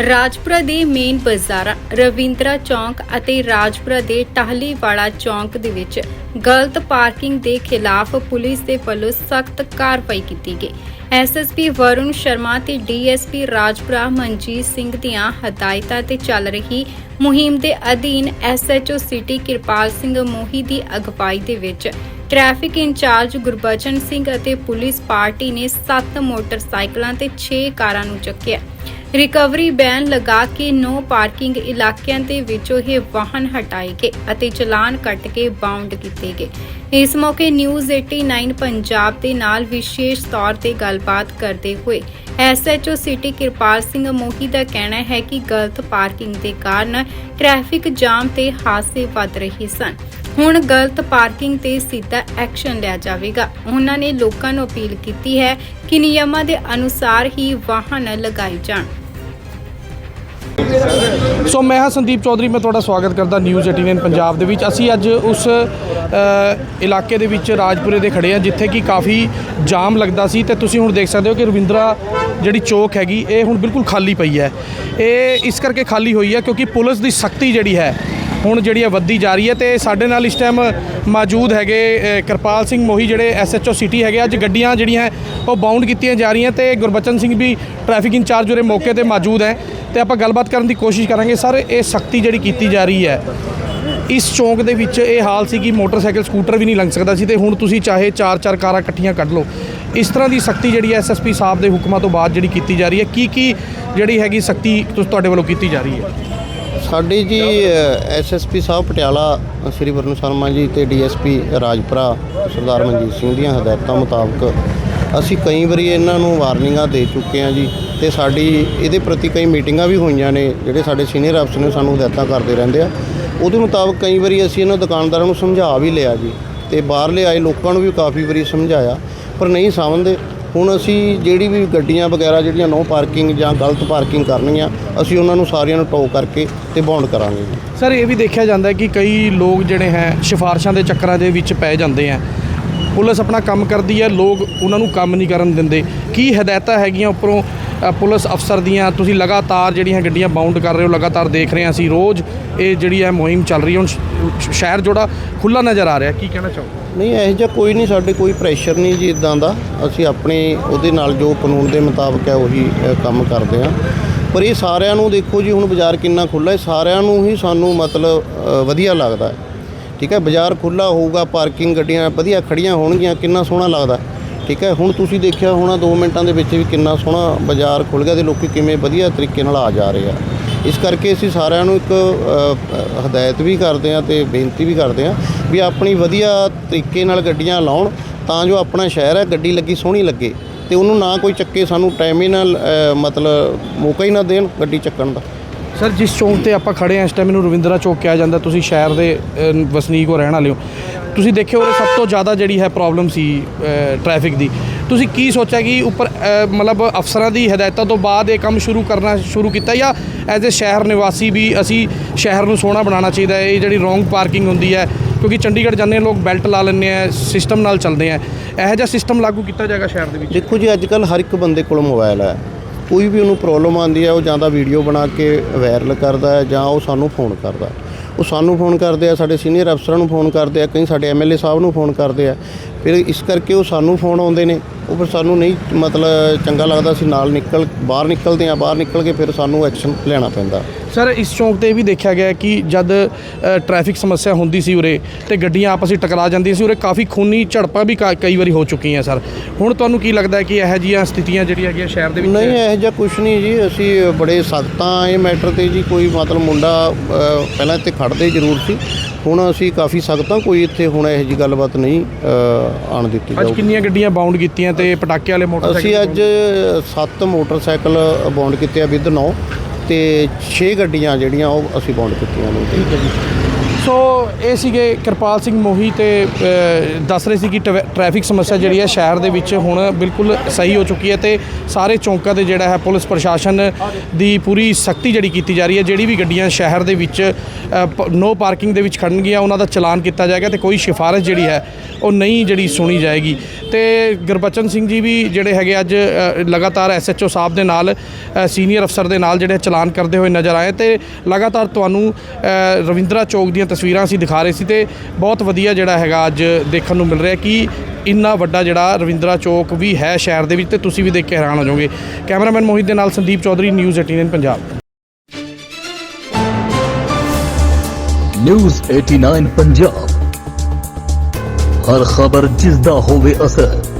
ਰਾਜਪੁਰਾ ਦੇ ਮੇਨ ਬਾਜ਼ਾਰਾਂ ਰਵਿੰਦਰਾ ਚੌਂਕ ਅਤੇ ਰਾਜਪੁਰਾ ਦੇ ਟਾਹਲੀਵਾਲਾ ਚੌਂਕ ਦੇ ਵਿੱਚ ਗਲਤ ਪਾਰਕਿੰਗ ਦੇ ਖਿਲਾਫ ਪੁਲਿਸ ਦੇ ਵੱਲੋਂ ਸਖਤ ਕਾਰਵਾਈ ਕੀਤੀ ਗਈ। ਐਸਐਸਪੀ ਵਰੁਣ ਸ਼ਰਮਾ ਤੇ ਡੀਐਸਪੀ ਰਾਜਪੁਰਾ ਮਨਜੀਤ ਸਿੰਘ ਦੀਆਂ ਹਦਾਇਤਾਂ ਤੇ ਚੱਲ ਰਹੀ ਮੁਹਿੰਮ ਦੇ ਅਧੀਨ ਐਸਐਚਓ ਸਿਟੀ ਕਿਰਪਾਲ ਸਿੰਘ ਮੋਹੀ ਦੀ ਅਗਵਾਈ ਦੇ ਵਿੱਚ ਟ੍ਰੈਫਿਕ ਇੰਚਾਰਜ ਗੁਰਬਚਨ ਸਿੰਘ ਅਤੇ ਪੁਲਿਸ ਪਾਰਟੀ ਨੇ 7 ਮੋਟਰਸਾਈਕਲਾਂ ਤੇ 6 ਕਾਰਾਂ ਨੂੰ ਚੱਕਿਆ। ਰਿਕਵਰੀ ਬੈਨ ਲਗਾ ਕੇ ਨੋ ਪਾਰਕਿੰਗ ਇਲਾਕਿਆਂ ਦੇ ਵਿੱਚੋਂ ਇਹ ਵਾਹਨ ਹਟਾਏ ਗਏ ਅਤੇ ਚਲਾਨ ਕੱਟ ਕੇ ਬਾਉਂਡ ਕੀਤੇ ਗਏ। ਇਸ ਮੌਕੇ ਨਿਊਜ਼ 89 ਪੰਜਾਬ ਦੇ ਨਾਲ ਵਿਸ਼ੇਸ਼ ਤੌਰ ਤੇ ਗੱਲਬਾਤ ਕਰਦੇ ਹੋਏ ਐਸਐਚਓ ਸਿਟੀ ਕਿਰਪਾਲ ਸਿੰਘ ਮੋਹੀ ਦਾ ਕਹਿਣਾ ਹੈ ਕਿ ਗਲਤ ਪਾਰਕਿੰਗ ਦੇ ਕਾਰਨ ਟ੍ਰੈਫਿਕ ਜਾਮ ਤੇ ਹਾਦਸੇ ਵੱਧ ਰਹੇ ਸਨ। ਹੁਣ ਗਲਤ ਪਾਰਕਿੰਗ ਤੇ ਸਿੱਧਾ ਐਕਸ਼ਨ ਲਿਆ ਜਾਵੇਗਾ। ਉਹਨਾਂ ਨੇ ਲੋਕਾਂ ਨੂੰ ਅਪੀਲ ਕੀਤੀ ਹੈ ਕਿ ਨਿਯਮਾਂ ਦੇ ਅਨੁਸਾਰ ਹੀ ਵਾਹਨ ਲਗਾਏ ਜਾਣ। ਸੋ ਮੈਂ ਹਾਂ ਸੰਦੀਪ ਚੌਧਰੀ, ਮੈਂ ਤੁਹਾਡਾ ਸਵਾਗਤ ਕਰਦਾ ਨਿਊਜ਼ 89 ਪੰਜਾਬ ਦੇ ਵਿੱਚ। ਅਸੀਂ ਅੱਜ ਉਸ ਇਲਾਕੇ ਦੇ ਵਿੱਚ ਰਾਜਪੁਰੇ ਦੇ ਖੜੇ ਆ ਜਿੱਥੇ ਕਿ ਕਾਫੀ ਜਾਮ ਲੱਗਦਾ ਸੀ ਤੇ ਤੁਸੀਂ ਹੁਣ ਦੇਖ ਸਕਦੇ ਹੋ ਕਿ ਰਵਿੰਦਰਾ ਜਿਹੜੀ ਚੌਕ ਹੈਗੀ, ਇਹ ਹੁਣ ਬਿਲਕੁਲ ਖਾਲੀ ਪਈ ਹੈ। ਇਹ ਇਸ ਕਰਕੇ ਖਾਲੀ ਹੋਈ ਹੈ ਕਿਉਂਕਿ ਪੁਲਿਸ ਦੀ ਸਖਤੀ ਜਿਹੜੀ ਹੈ, ਹੁਣ ਜਿਹੜੀ ਹੈ ਵੱਧਦੀ ਜਾ ਰਹੀ ਹੈ ਤੇ ਸਾਡੇ ਨਾਲ ਇਸ ਟਾਈਮ ਮੌਜੂਦ ਹੈਗੇ ਕਿਰਪਾਲ ਸਿੰਘ ਮੋਹੀ ਜਿਹੜੇ ਐਸਐਚਓ ਸਿਟੀ ਹੈਗੇ, ਅੱਜ ਗੱਡੀਆਂ ਜਿਹੜੀਆਂ ਹੈ, ਉਹ ਬਾਉਂਡ ਕੀਤੀਆਂ ਜਾ ਰਹੀਆਂ ਤੇ ਗੁਰਬਚਨ ਸਿੰਘ ਵੀ ਟ੍ਰੈਫਿਕ ਇੰਚਾਰਜ ਉਰੇ ਮੌਕੇ ਤੇ ਮੌਜੂਦ ਹੈ। ਤੇ ਆਪਾਂ ਗੱਲਬਾਤ ਕਰਨ ਦੀ ਕੋਸ਼ਿਸ਼ ਕਰਾਂਗੇ। ਸਰ, ਇਹ ਸਖਤੀ ਜਿਹੜੀ ਕੀਤੀ ਜਾ ਰਹੀ ਹੈ, ਇਸ ਚੌਂਕ ਦੇ ਵਿੱਚ ਇਹ ਹਾਲ ਸੀ ਕਿ ਮੋਟਰਸਾਈਕਲ, ਸਕੂਟਰ ਵੀ ਨਹੀਂ ਲੰਘ ਸਕਦਾ ਸੀ ਤੇ ਹੁਣ ਤੁਸੀਂ ਚਾਹੇ ਚਾਰ ਚਾਰ ਕਾਰਾਂ ਇਕੱਠੀਆਂ ਕੱਢ ਲਓ। ਇਸ ਤਰ੍ਹਾਂ ਦੀ ਸਖਤੀ ਜਿਹੜੀ ਐਸਐਸਪੀ ਸਾਹਿਬ ਦੇ ਹੁਕਮਾਂ ਤੋਂ ਬਾਅਦ ਜਿਹੜੀ ਕੀਤੀ ਜਾ ਰਹੀ ਹੈ ਕੀ ਕੀ ਜਿਹੜੀ ਹੈਗੀ ਸਖਤੀ ਤੁਸ, ਤੁਹਾਡੇ ਵੱਲੋਂ ਕੀਤੀ ਜਾ ਰਹੀ ਹੈ? ਸਾਡੇ ਜੀ ਐਸਐਸਪੀ ਸਾਹਿਬ ਪਟਿਆਲਾ, ਸ੍ਰੀ ਵਰਨ ਸ਼ਰਮਾ ਜੀ ਤੇ ਡੀਐਸਪੀ ਰਾਜਪੁਰਾ ਸਰਦਾਰ ਮਨਜੀਤ ਸਿੰਘ ਦੀਆਂ ਹਦਾਇਤਾਂ ਮੁਤਾਬਕ ਅਸੀਂ ਕਈ ਵਾਰੀ ਇਹਨਾਂ ਨੂੰ ਵਾਰਨਿੰਗਾਂ ਦੇ ਚੁੱਕੇ ਹਾਂ ਜੀ। ਤੇ ਸਾਡੀ ਇਹਦੇ ਪ੍ਰਤੀ ਕਈ ਮੀਟਿੰਗਾਂ ਵੀ ਹੋਈਆਂ ਨੇ, ਜਿਹੜੇ ਸਾਡੇ ਸੀਨੀਅਰ ਅਫਸਰ ਨੇ ਸਾਨੂੰ ਹਦਾਇਤਾਂ ਕਰਦੇ ਰਹਿੰਦੇ ਆ। ਉਹਦੇ ਮੁਤਾਬਕ ਕਈ ਵਾਰੀ ਅਸੀਂ ਇਹਨਾਂ ਦੁਕਾਨਦਾਰਾਂ ਨੂੰ ਸਮਝਾ ਵੀ ਲਿਆ ਜੀ ਤੇ ਬਾਹਰਲੇ ਆਏ, ਲੋਕਾਂ ਨੂੰ ਵੀ ਕਾਫੀ ਵਾਰੀ ਸਮਝਾਇਆ, ਪਰ ਨਹੀਂ ਸਮਝਦੇ ਹੁਣ ਅਸੀਂ ਜਿਹੜੀ ਵੀ ਗੱਡੀਆਂ ਵਗੈਰਾ ਜਿਹੜੀਆਂ ਨੋ ਪਾਰਕਿੰਗ ਜਾਂ ਗਲਤ ਪਾਰਕਿੰਗ ਕਰਨੀਆਂ, ਅਸੀਂ ਉਹਨਾਂ ਨੂੰ ਸਾਰਿਆਂ ਨੂੰ ਟੋ ਕਰਕੇ ਤੇ ਬਾਉਂਡ ਕਰਾਂਗੇ ਜੀ। ਸਰ, ਇਹ ਵੀ ਦੇਖਿਆ ਜਾਂਦਾ ਕਿ ਕਈ ਲੋਕ ਜਿਹੜੇ ਹੈ, ਸਿਫਾਰਸ਼ਾਂ ਦੇ ਚੱਕਰਾਂ ਦੇ ਵਿੱਚ ਪੈ ਜਾਂਦੇ ਆ ਪੁਲਿਸ ਆਪਣਾ ਕੰਮ ਕਰਦੀ ਹੈ, ਲੋਕ ਉਹਨਾਂ ਨੂੰ ਕੰਮ ਨਹੀਂ ਕਰਨ ਦਿੰਦੇ। ਕੀ ਹਦਾਇਤਾਂ ਹੈਗੀਆਂ ਉੱਪਰੋਂ ਪੁਲਿਸ ਅਫਸਰ ਦੀਆਂ ਤੁਸੀਂ ਲਗਾਤਾਰ ਜਿਹੜੀਆਂ ਗੱਡੀਆਂ ਬਾਉਂਡ ਕਰ ਰਹੇ ਹੋ, ਲਗਾਤਾਰ ਦੇਖ ਰਹੇ ਹਾਂ ਅਸੀਂ। ਰੋਜ਼ ਇਹ ਜਿਹੜੀ ਹੈ ਮੁਹਿੰਮ ਚੱਲ ਰਹੀ ਹੈ। ਹੁਣ ਸ਼ਹਿਰ ਜਿਹੜਾ ਖੁੱਲਾ ਨਜ਼ਰ ਆ ਰਿਹਾ ਕੀ ਕਹਿਣਾ ਚਾਹੋ ਨਹੀਂ, ਇਹੋ ਜਿਹਾ ਕੋਈ ਨਹੀਂ, ਸਾਡੇ ਕੋਈ ਪ੍ਰੈਸ਼ਰ ਨਹੀਂ ਜੀ ਇਦਾਂ ਦਾ। ਅਸੀਂ ਆਪਣੇ ਉਹਦੇ ਨਾਲ ਜੋ ਕਾਨੂੰਨ ਦੇ ਮੁਤਾਬਕ ਹੈ, ਉਹੀ ਕੰਮ ਕਰਦੇ ਹਾਂ। ਪਰ ਇਹ ਸਾਰਿਆਂ ਨੂੰ ਦੇਖੋ ਜੀ, ਹੁਣ ਬਾਜ਼ਾਰ ਕਿੰਨਾ ਖੁੱਲ੍ਹਾ ਹੈ। ਸਾਰਿਆਂ ਨੂੰ ਹੀ ਸਾਨੂੰ ਮਤਲਬ ਵਧੀਆ ਲੱਗਦਾ ਹੈ। ਠੀਕ ਹੈ, ਬਾਜ਼ਾਰ ਖੁੱਲ੍ਹਾ ਹੋਊਗਾ ਪਾਰਕਿੰਗ ਗੱਡੀਆਂ ਵਧੀਆ ਖੜੀਆਂ ਹੋਣਗੀਆਂ, ਕਿੰਨਾ ਸੋਹਣਾ ਲੱਗਦਾ ਠੀਕ ਹੈ, ਹੁਣ ਤੁਸੀਂ ਦੇਖਿਆ ਹੋਣਾ 2 ਮਿੰਟਾਂ ਦੇ ਵਿੱਚ ਵੀ ਕਿੰਨਾ ਸੋਹਣਾ ਬਾਜ਼ਾਰ ਖੁੱਲ੍ਹ ਗਿਆ ਤੇ ਲੋਕੀ ਕਿਵੇਂ ਵਧੀਆ ਤਰੀਕੇ ਨਾਲ ਆ ਜਾ ਰਹੇ ਆ। ਇਸ ਕਰਕੇ ਅਸੀਂ ਸਾਰਿਆਂ ਨੂੰ ਇੱਕ ਹਦਾਇਤ ਵੀ ਕਰਦੇ ਹਾਂ ਤੇ ਬੇਨਤੀ ਵੀ ਕਰਦੇ ਹਾਂ ਵੀ ਆਪਣੀ ਵਧੀਆ ਤਰੀਕੇ ਨਾਲ ਗੱਡੀਆਂ ਲਾਉਣ, ਤਾਂ ਜੋ ਆਪਣਾ ਸ਼ਹਿਰ ਹੈ, ਗੱਡੀ ਲੱਗੀ ਸੋਹਣੀ ਲੱਗੇ ਤੇ ਉਹਨੂੰ ਨਾ ਕੋਈ ਚੱਕੇ ਸਾਨੂੰ ਟਾਈਮ ਹੀ ਨਾਲ ਮਤਲਬ ਮੌਕਾ ਹੀ ਨਾ ਦੇਣ ਗੱਡੀ ਚੱਕਣ ਦਾ। ਸਰ, ਜਿਸ ਚੌਂਕ ਤੇ ਆਪਾਂ ਖੜੇ ਹਾਂ, ਇਸ ਟਾਈਮ ਇਹਨੂੰ ਰਵਿੰਦਰਾ ਚੌਕ ਕਿਹਾ ਜਾਂਦਾ, ਤੁਸੀਂ ਸ਼ਹਿਰ ਦੇ ਵਸਨੀਕ ਹੋ, ਰਹਿਣ ਵਾਲੇ ਹੋ। ਤੁਸੀਂ ਦੇਖਿਓ ਉਹ ਸਭ ਤੋਂ ਜ਼ਿਆਦਾ ਜਿਹੜੀ ਹੈ ਪ੍ਰੋਬਲਮ ਸੀ ਟ੍ਰੈਫਿਕ ਦੀ। ਤੁਸੀਂ ਕੀ ਸੋਚਿਆ ਕਿ ਉੱਪਰ ਮਤਲਬ ਅਫਸਰਾਂ ਦੀ ਹਦਾਇਤਾਂ ਤੋਂ ਬਾਅਦ ਇਹ ਕੰਮ ਸ਼ੁਰੂ ਕਰਨਾ ਸ਼ੁਰੂ ਕੀਤਾ ਜਾਂ ਐਜ਼ ਅ ਸ਼ਹਿਰ ਨਿਵਾਸੀ ਵੀ ਅਸੀਂ ਸ਼ਹਿਰ ਨੂੰ ਸੋਹਣਾ ਬਣਾਉਣਾ ਚਾਹੀਦਾ ਹੈ? ਇਹ ਜਿਹੜੀ ਰੋਂਗ ਪਾਰਕਿੰਗ ਹੁੰਦੀ ਹੈ, ਕਿਉਂਕਿ ਚੰਡੀਗੜ੍ਹ ਜਾਂਦੇ ਲੋਕ ਬੈਲਟ ਲਾ ਲੈਂਦੇ ਆ ਸਿਸਟਮ ਨਾਲ ਚੱਲਦੇ ਆ ਇਹੋ ਜਿਹਾ ਸਿਸਟਮ ਲਾਗੂ ਕੀਤਾ ਜਾਏਗਾ ਸ਼ਹਿਰ ਦੇ ਵਿੱਚ? ਦੇਖੋ ਜੀ ਅੱਜ ਕੱਲ ਹਰ ਇੱਕ ਬੰਦੇ ਕੋਲ ਮੋਬਾਈਲ ਹੈ। ਕੋਈ ਵੀ ਉਹਨੂੰ ਪ੍ਰੋਬਲਮ ਆਉਂਦੀ ਹੈ, ਉਹ ਜਾਂ ਤਾਂ ਵੀਡੀਓ ਬਣਾ ਕੇ ਵਾਇਰਲ ਕਰਦਾ ਹੈ ਜਾਂ ਉਹ ਸਾਨੂੰ ਫੋਨ ਕਰਦਾ ਉਹ ਸਾਨੂੰ ਫੋਨ ਕਰਦੇ ਆ, ਸਾਡੇ ਸੀਨੀਅਰ ਅਫਸਰਾਂ ਨੂੰ ਫੋਨ ਕਰਦੇ ਆ, ਕਈ ਸਾਡੇ ਐਮਐਲਏ ਸਾਹਿਬ ਨੂੰ ਫੋਨ ਕਰਦੇ ਆ। ਫਿਰ ਇਸ ਕਰਕੇ ਉਹ ਸਾਨੂੰ ਫੋਨ ਆਉਂਦੇ ਨੇ। ਉਹ ਫਿਰ ਸਾਨੂੰ ਨਹੀਂ ਮਤਲਬ ਚੰਗਾ ਲੱਗਦਾ ਸੀ ਨਾਲ ਨਿਕਲ, ਬਾਹਰ ਨਿਕਲਦੇ ਆ, ਬਾਹਰ ਨਿਕਲ ਕੇ ਫਿਰ ਸਾਨੂੰ ਐਕਸ਼ਨ ਲੈਣਾ ਪੈਂਦਾ। ਸਰ ਇਸ ਚੌਂਕ ਤੇ ਵੀ ਦੇਖਿਆ ਗਿਆ ਕਿ ਜਦ ਟ੍ਰੈਫਿਕ ਸਮੱਸਿਆ ਹੁੰਦੀ ਸੀ ਉਰੇ ਤੇ ਗੱਡੀਆਂ ਆਪਸ ਵਿੱਚ ਟਕਰਾ ਜਾਂਦੀਆਂ ਸੀ ਉਰੇ ਕਾਫੀ ਖੂਨੀ ਝੜਪਾਂ ਵੀ ਕਾ- ਕਈ ਵਾਰੀ ਹੋ ਚੁੱਕੀਆਂ ਸਰ। ਹੁਣ ਤੁਹਾਨੂੰ ਕੀ ਲੱਗਦਾ ਹੈ ਕਿ ਇਹੋ ਜਿਹੀਆਂ ਸਥਿਤੀਆਂ ਜਿਹੜੀਆਂ ਹੈਗੀਆਂ ਸ਼ਹਿਰ ਦੇ ਵਿੱਚ ਨਹੀਂ ਇਹੋ ਜਿਹਾ ਕੁਝ ਨਹੀਂ ਜੀ ਅਸੀਂ ਬੜੇ ਸਖਤ ਇਹ ਮੈਟਰ ਤੇ ਜੀ ਕੋਈ ਮਤਲਬ ਮੁੰਡਾ ਅ, ਪਹਿਲਾਂ ਇੱਥੇ ਖੜਦੇ ਜ਼ਰੂਰ ਸੀ ਹੁਣ ਅਸੀਂ ਕਾਫੀ ਸਖਤ ਕੋਈ ਇੱਥੇ ਹੁਣ ਇਹੋ ਜੀ ਗੱਲਬਾਤ ਨਹੀਂ ਅ, ਆਉਣ ਦਿੱਤੀ ਅੱਜ ਜਾਊਗੀ। ਕਿੰਨੀਆਂ ਗੱਡੀਆਂ ਬਾਉਂਡ ਕੀਤੀਆਂ ਤੇ ਪਟਾਕੇ ਵਾਲੇ ਮੋਟਰਸਾਈਕਲ ਅਸੀਂ ਅੱਜ 7 ਮੋਟਰਸਾਈਕਲ ਬੌਂਡ ਕੀਤੇ ਆ ਵਿਦ 9 ਤੇ 6 ਗੱਡੀਆਂ ਜਿਹੜੀਆਂ ਉਹ ਅਸੀਂ ਬੌਂਡ ਕੀਤੀਆਂ ਨੇ। ਠੀਕ ਹੈ ਜੀ। ਸੋ ਇਹ ਸੀਗੇ ਕਿਰਪਾਲ ਸਿੰਘ ਮੋਹੀ ਤੇ ਦੱਸ ਰਹੇ ਸੀ ਕਿ ਟਵੈ- ਟ੍ਰੈਫਿਕ ਸਮੱਸਿਆ ਜਿਹੜੀ ਹੈ ਸ਼ਹਿਰ ਦੇ ਵਿੱਚ ਹੁਣ ਬਿਲਕੁਲ ਸਹੀ ਹੋ ਚੁੱਕੀ ਹੈ ਤੇ ਸਾਰੇ ਚੌਂਕਾਂ ਤੇ ਜਿਹੜਾ ਹੈ ਪੁਲਿਸ ਪ੍ਰਸ਼ਾਸਨ ਦੀ ਪੂਰੀ ਸਖਤੀ ਜਿਹੜੀ ਕੀਤੀ ਜਾ ਰਹੀ ਹੈ ਜਿਹੜੀ ਵੀ ਗੱਡੀਆਂ ਸ਼ਹਿਰ ਦੇ ਵਿੱਚ ਨੋ ਪਾਰਕਿੰਗ ਦੇ ਵਿੱਚ ਖੜਨਗੀਆਂ ਉਹਨਾਂ ਦਾ ਚਲਾਨ ਕੀਤਾ ਜਾਏਗਾ ਤੇ ਕੋਈ ਸਿਫਾਰਿਸ਼ ਜਿਹੜੀ ਹੈ ਉਹ ਨਹੀਂ ਜਿਹੜੀ ਸੁਣੀ ਜਾਏਗੀ। ਤੇ ਗੁਰਬਚਨ ਸਿੰਘ ਜੀ ਵੀ ਜਿਹੜੇ ਹੈਗੇ ਅੱਜ ਅ, ਲਗਾਤਾਰ ਐਸਐਚਓ ਸਾਹਿਬ ਦੇ ਨਾਲ ਸੀਨੀਅਰ ਅਫਸਰ ਦੇ ਨਾਲ ਜਿਹੜੇ ਚਲਾਨ ਕਰਦੇ ਹੋਏ ਨਜ਼ਰ ਆਏ ਤੇ ਲਗਾਤਾਰ ਤੁਹਾਨੂੰ ਰਵਿੰਦਰਾ ਚੌਕ ਦੀਆਂ ਤਸਵੀਰਾਂ ਅਸੀਂ ਦਿਖਾ ਰਹੇ ਸੀ ਤੇ ਬਹੁਤ ਵਧੀਆ ਜਿਹੜਾ ਹੈਗਾ ਅੱਜ ਦੇਖਣ ਨੂੰ ਮਿਲ ਰਿਹਾ ਕਿ ਇੰਨਾ ਵੱਡਾ ਜਿਹੜਾ ਰਵਿੰਦਰਾ ਚੌਕ ਵੀ ਹੈ ਸ਼ਹਿਰ ਦੇ ਵਿੱਚ ਤੇ ਤੁਸੀਂ ਵੀ ਦੇਖ ਕੇ ਹੈਰਾਨ ਹੋ ਜਾਓਗੇ। ਕੈਮਰਾਮੈਨ ਮੋਹਿਤ ਦੇ ਨਾਲ ਸੰਦੀਪ ਚੌਧਰੀ ਨਿਊਜ਼ 18 ਪੰਜਾਬ। ਨਿਊਜ਼ 89 ਪੰਜਾਬ। ਹਰ ਖਬਰ ਜਿਸ ਦਾ ਹੋਵੇ ਅਸਰ।